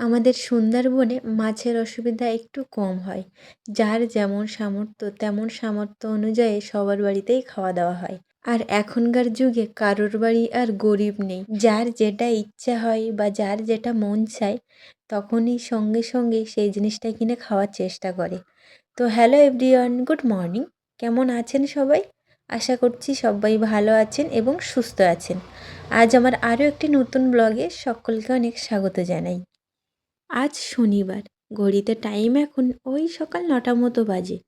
আমাদের সুন্দরবনে মাছের অসুবিধা একটু কম হয়। যার যেমন সামর্থ্য, তেমন সামর্থ্য অনুযায়ী সবার বাড়িতেই খাওয়া দাওয়া হয়। আর এখনকার যুগে কারোর বাড়ি আর গরিব নেই। যার যেটা ইচ্ছা হয় বা যার যেটা মন চায়, তখনই সঙ্গে সঙ্গে সেই জিনিসটা কিনে খাওয়ার চেষ্টা করে। তো হ্যালো এভরিওয়ান গুড মর্নিং কেমন আছেন সবাই? আশা করছি সবাই ভালো আছেন এবং সুস্থ আছেন। আজ আমার আরও একটি নতুন ব্লগে সকলকে অনেক স্বাগত জানাই। আজ শনিবার। ঘড়িতে টাইম এখন ওই সকাল নটা মতো বাজে।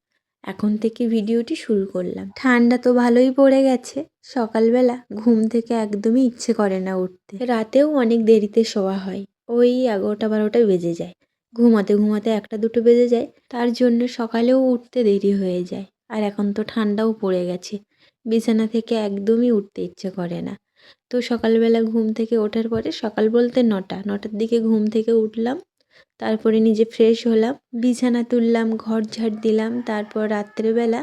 এখন থেকে ভিডিওটি শুরু করলাম। ঠান্ডা তো ভালোই পড়ে গেছে। সকালবেলা ঘুম থেকে একদমই ইচ্ছে করে না উঠতে। রাতেও অনেক দেরিতে শোয়া হয়। ওই এগারোটা বারোটা বেজে যায়। ঘুমাতে ঘুমাতে একটা দুটো বেজে যায়। তার জন্য সকালেও উঠতে দেরি হয়ে যায়। আর এখন তো ঠান্ডাও পড়ে গেছে। বিছানা থেকে একদমই উঠতে ইচ্ছে করে না। তো সকালবেলা ঘুম থেকে ওঠার পরে সকাল বলতে নটা। নটার দিকে ঘুম থেকে উঠলাম। তারপরে নিজে ফ্রেশ হলাম, বিছানা তুললাম, ঘর ঝাড় দিলাম, তারপর রাত্রেবেলা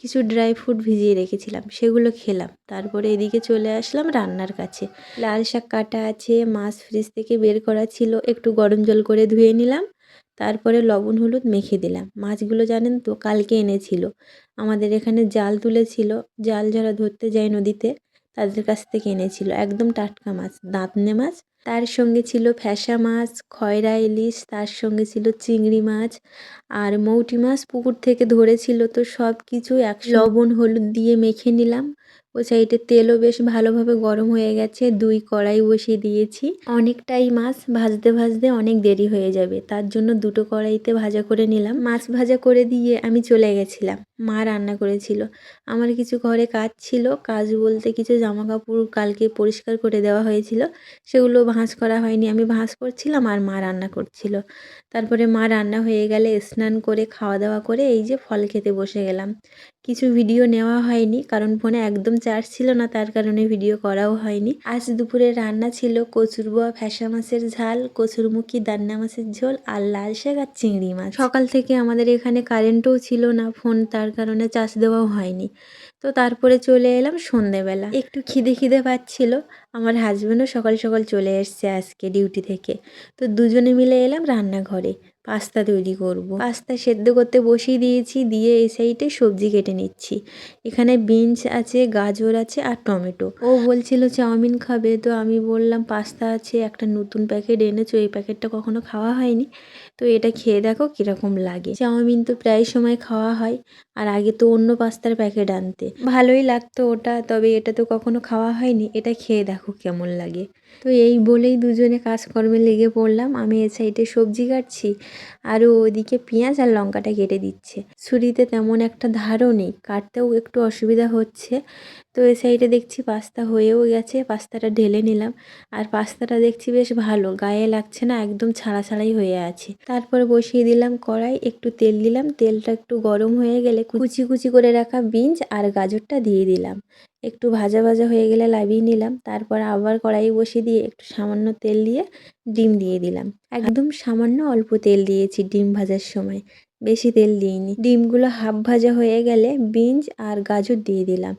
কিছু ড্রাই ফ্রুট ভিজিয়ে রেখেছিলাম, সেগুলো খেলাম, তারপরে এদিকে চলে আসলাম রান্নার কাছে। লাল শাক কাটা আছে, মাছ ফ্রিজ থেকে বের করা ছিল, একটু গরম জল করে ধুয়ে নিলাম, তারপরে লবণ হলুদ মেখে দিলাম। মাছগুলো জানেন তো, কালকে এনেছিল। আমাদের এখানে জাল তুলেছিল, জাল যারা ধরতে যায় নদীতে, তাদের কাছ থেকে এনেছিল। একদম টাটকা মাছ, দাঁতনে মাছ তার সঙ্গে ছিল ফ্যাসা মাছ, খয়রা ইলিশ, তার সঙ্গে ছিল চিংড়ি মাছ আর মৌটি মাছ পুকুর থেকে ধরেছিল। তো সব কিছু এক লবণ, হলুদ দিয়ে মেখে নিলাম। ও সাইডে তেলও বেশ ভালোভাবে গরম হয়ে গেছে। দুই কড়াই বসিয়ে দিয়েছি। অনেকটাই মাছ ভাজতে ভাজতে অনেক দেরি হয়ে যাবে। তার জন্য দুটো কড়াইতে ভাজা করে নিলাম। মাছ ভাজা করে দিয়ে আমি চলে গেছিলাম। মা রান্না করেছিল। আমার কিছু ঘরে কাজ ছিল। কাজ বলতে কিছু জামা কাপড় কালকে পরিষ্কার করে দেওয়া হয়েছিল। সেগুলো ভাঁজ করা হয়নি। আমি ভাঁজ করছিলাম আর মা রান্না করছিল। তারপরে মা রান্না হয়ে গেলে স্নান করে খাওয়া দাওয়া করে এই যে ফল খেতে বসে গেলাম। কিছু ভিডিও নেওয়া হয়নি, কারণ ফোনে একদম চার্জ ছিল না, তার কারণে ভিডিও করাও হয়নি। আজ দুপুরে রান্না ছিল কচুর বোয়া ফ্যাসা মাছের ঝাল কচুরমুখী দান্না মাছের ঝোল আর লাল শাক আর চিংড়ি মাছ। সকাল থেকে আমাদের এখানে কারেন্টও ছিল না ফোন তার কারণে চার্জ দেওয়াও হয়নি। তো তারপরে চলে এলাম সন্ধেবেলা। একটু খিদে খিদে পাচ্ছিল, আমার হাজব্যান্ডও সকাল সকাল চলে এসছে আজকে ডিউটি থেকে। তো দুজনে মিলে এলাম রান্নাঘরে। পাস্তা তৈরি করব। পাস্তা সেদ্ধ করতে বসিয়ে দিয়েছি, দিয়ে এই সাইডে সবজি কেটে নিচ্ছি। এখানে বিনস আছে, গাজর আছে আর টমেটো। ও বলছিল চাউমিন খাবে, তো আমি বললাম পাস্তা আছে, একটা নতুন প্যাকেট এনেছো, এই প্যাকেটটা কখনো খাওয়া হয়নি। তো এটা খেয়ে দেখো কীরকম লাগে। চাউমিন তো প্রায় সময় খাওয়া হয়, আর আগে তো অন্য পাস্তার প্যাকেট আনতে। ভালোই লাগতো ওটা, তবে এটা তো কখনো খাওয়া হয়নি, এটা খেয়ে দেখো কেমন লাগে। তো এই বলেই দুজনে কাজকর্মে লেগে পড়লাম, আমি এ সাইডে সবজি কাটছি আর ওদিকে পেঁয়াজ আর লঙ্কাটা কেটে দিচ্ছে। ছুরিতে তেমন একটা ধারও নেই, কাটতেও একটু অসুবিধা হচ্ছে। তো এ সাইডে দেখছি পাস্তা হয়েও গেছে, পাস্তাটা ঢেলে নিলাম। আর পাস্তাটা দেখছি বেশ ভালো, গায়ে লাগছে না, একদম ছাড়া ছাড়াই হয়ে আছে। তারপরে বসিয়ে দিলাম কড়াই, একটু তেল দিলাম। তেলটা একটু গরম হয়ে গেলে কুচি কুচি করে রাখা বিনস আর গাজরটা দিয়ে দিলাম। একটু ভাজা ভাজা হয়ে গেলে লাভিয়ে নিলাম। তারপর আবার কড়াই বসিয়ে দিয়ে একটু সামান্য তেল দিয়ে ডিম দিয়ে দিলাম। একদম সামান্য অল্প তেল দিয়েছি ডিম ভাজার সময়। বেশি তেল দিইনি। ডিমগুলো হাফ ভাজা হয়ে গেলে বিনস আর গাজর দিয়ে দিলাম।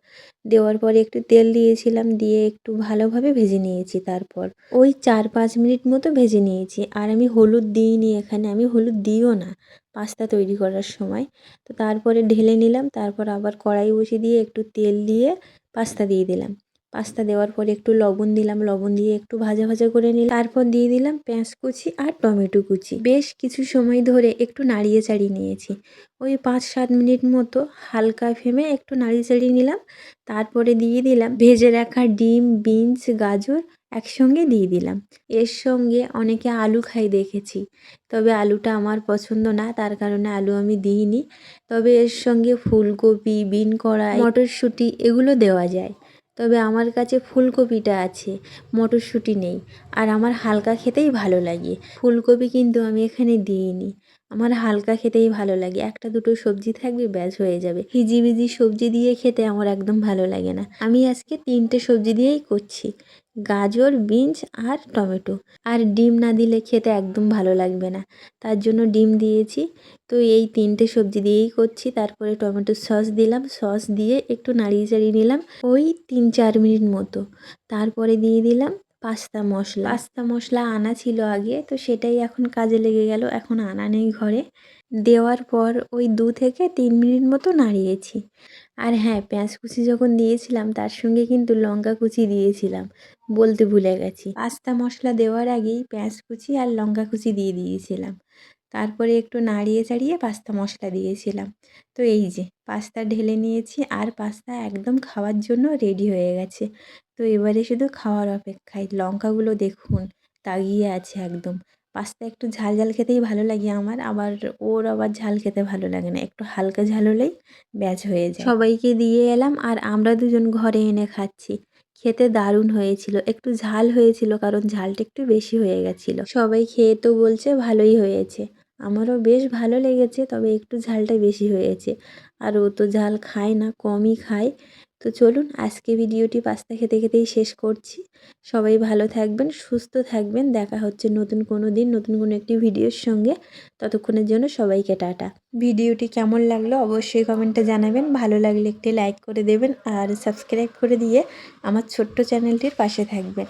দেওয়ার পরে একটু তেল দিয়েছিলাম, দিয়ে একটু ভালোভাবে ভেজে নিয়েছি তারপর। ওই চার পাঁচ মিনিট মতো ভেজে নিয়েছি। আর আমি হলুদ দিইনি এখানে, আমি হলুদ দিও না পাস্তা তৈরি করার সময়। তো তারপরে ঢেলে নিলাম, তারপর আবার কড়াই বসিয়ে দিয়ে একটু তেল দিয়ে পাস্তা দিয়ে দিলাম। পাস্তা দেওয়ার পরে একটু লবণ দিলাম, লবণ দিয়ে একটু ভাজা ভাজা করে নিলাম। তারপর দিয়ে দিলাম পেঁয়াজ কুচি আর টমেটো কুচি। বেশ কিছু সময় ধরে একটু নাড়িয়ে চাড়িয়ে নিয়েছি। ওই পাঁচ সাত মিনিট মতো হালকা ফেমে একটু নাড়িয়ে চাড়িয়ে নিলাম। তারপরে দিয়ে দিলাম ভেজে রাখা ডিম, বিনস, গাজর একসঙ্গে দিয়ে দিলাম। এর সঙ্গে অনেকে আলু খাই দেখেছি। তবে আলুটা আমার পছন্দ না, তার কারণে আলু আমি দিইনি। তবে এর সঙ্গে ফুলকপি, বিন কড়াই, মটরশুঁটি এগুলো দেওয়া যায়। তবে আমার কাছে ফুলকপিটা আছে, মটরশুঁটি নেই। আর আমার হালকা খেতেই ভালো লাগে। ফুলকপি কিন্তু আমি এখানে দিইনি। আমার হালকা খেতেই ভালো লাগে। একটা দুটো সবজি থাকবে, ব্যাস হয়ে যাবে। হিজিবিজি সবজি দিয়ে খেতে আমার একদম ভালো লাগে না। আমি আজকে তিনটে সবজি দিয়েই করছি। গাজর, বিনস আর টমেটো। আর ডিম না দিলে খেতে একদম ভালো লাগবে না। তার জন্য ডিম দিয়েছি। তো এই তিনটে সবজি দিয়েই করছি। তারপরে টমেটো সস দিলাম। সস দিয়ে একটু নাড়িয়ে চাড়িয়ে নিলাম ওই তিন চার মিনিট মতো। তারপরে দিয়ে দিলাম পাস্তা মশলা। পাস্তা মশলা আনা ছিল আগে, তো সেটাই এখন কাজে লেগে গেল। এখন আনা নেই ঘরে। দেওয়ার পর ওই দু থেকে তিন মিনিট মতো নাড়িয়েছি। আর হ্যাঁ পেঁয়াজ কুচি যখন দিয়েছিলাম, তার সঙ্গে কিন্তু লঙ্কা কুচি দিয়েছিলাম। বলতে ভুলে গেছি। পাস্তা মশলা দেওয়ার আগেই পেঁয়াজ কুচি আর লঙ্কা কুচি দিয়ে দিয়েছিলাম। তারপরে একটু নাড়িয়ে চাড়িয়ে পাস্তা মশলা দিয়েছিলাম। তো এই যে, পাস্তা ঢেলে নিয়েছি আর পাস্তা একদম খাওয়ার জন্য রেডি হয়ে গেছে। তো এবারে শুধু খাওয়ার অপেক্ষায় লঙ্কাগুলো দেখুন, তাগিয়ে আছে একদম। পাস্তা একটু ঝাল ঝাল খেতেই ভালো লাগে আমার, আবার ওর আবার ঝাল খেতে ভালো লাগে না, একটু হালকা ঝাল হলেই ব্যাচ হয়ে যায়। সবাইকে দিয়ে এলাম আর আমরা দুজন ঘরে এনে খাচ্ছি। খেতে দারুণ হয়েছিল, একটু ঝাল হয়েছিল কারণ ঝালটা একটু বেশি হয়ে গেছিল। সবাই খেয়ে তো বলছে ভালোই হয়েছে। আমারও বেশ ভালো লেগেছে, তবে একটু ঝালটা বেশি হয়েছে। আর ও তো ঝাল খায় না, কমই খায়। তো চলুন, আজকে ভিডিওটি পাস্তা খেতে খেতেই শেষ করছি। সবাই ভালো থাকবেন, সুস্থ থাকবেন। দেখা হচ্ছে নতুন কোনো দিন, নতুন কোনো একটি ভিডিওর সঙ্গে। ততক্ষণের জন্য সবাইকে টাটা। ভিডিওটি কেমন লাগল অবশ্যই কমেন্টে জানাবেন। ভালো লাগলে একটি লাইক করে দেবেন আর সাবস্ক্রাইব করে দিয়ে আমার ছোট্ট চ্যানেলটির পাশে থাকবেন।